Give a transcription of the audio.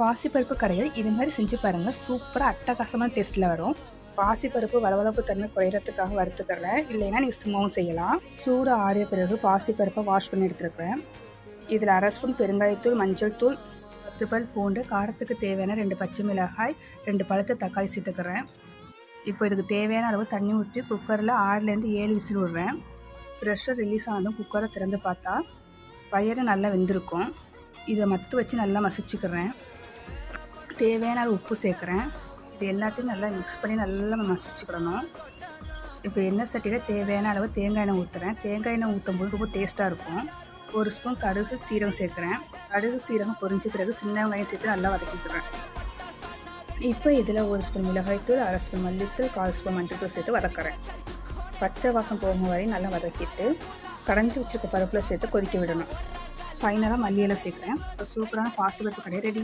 பாசிப்பருப்பு கடையில் இது மாதிரி செஞ்சு பாருங்கள் சூப்பராக அட்டகாசமான டேஸ்ட்டில் வரும். பாசிப்பருப்பு வளவளப்பு தன்மை குறையிறதுக்காக வறுத்துக்கிறேன். இல்லைன்னா நீங்கள் சும்மாவும் செய்யலாம். சூடு ஆறிய பிறகு பாசிப்பருப்பை வாஷ் பண்ணி எடுத்துருக்குறேன் இதில் அரை ஸ்பூன் பெருங்காயத்தூள் மஞ்சள் தூள் பத்து பல் பூண்டு காரத்துக்கு தேவையான ரெண்டு பச்சை மிளகாய் ரெண்டு பழுத்த தக்காளி சேர்த்துக்கிறேன். இப்போ இதுக்கு தேவையான அளவு தண்ணி ஊற்றி குக்கரில் ஆறுலேருந்து ஏழு விசில் விடுறேன். ப்ரெஷர் ரிலீஸ் ஆனதும் குக்கரை திறந்து பார்த்தா பயிறு நல்லா வெந்திருக்கும். இதை மத்து வச்சு நல்லா மசிச்சுக்கிறேன். தேவையான அளவு உப்பு சேர்க்குறேன். இது எல்லாத்தையும் நல்லா மிக்ஸ் பண்ணி நல்லா மசிச்சுக்கிடணும் இப்போ எண்ணெய் சட்டியில் தேவையான அளவு தேங்காய் எண்ணெய் ஊற்றுறேன் தேங்காய் எண்ணெய் ஊற்றும் போது ரொம்ப டேஸ்ட்டாக இருக்கும். ஒரு ஸ்பூன் கடுகு சீரகம் சேர்க்குறேன். கடுகு சீரகம் பொரிஞ்ச பிறகு சின்ன வெங்காயம் சேர்த்து நல்லா வதக்கிக்கிறேன். இப்போ இதில் ஒரு ஸ்பூன் மிளகாய்த்தூள் அரை ஸ்பூன் மல்லித்தூள் கால் ஸ்பூன் மஞ்சள் தூள் சேர்த்து வதக்குறேன். பச்சை வாசம் போகும் வரை நல்லா வதக்கிட்டு கடைஞ்சி வச்சிருக்க பருப்பில் சேர்த்து கொதிக்க விடணும். ஃபைனலாக மல்லியெல்லாம் சேர்க்குறேன். இப்போ சூப்பரான பாசிபருப்பு கடை ரெடி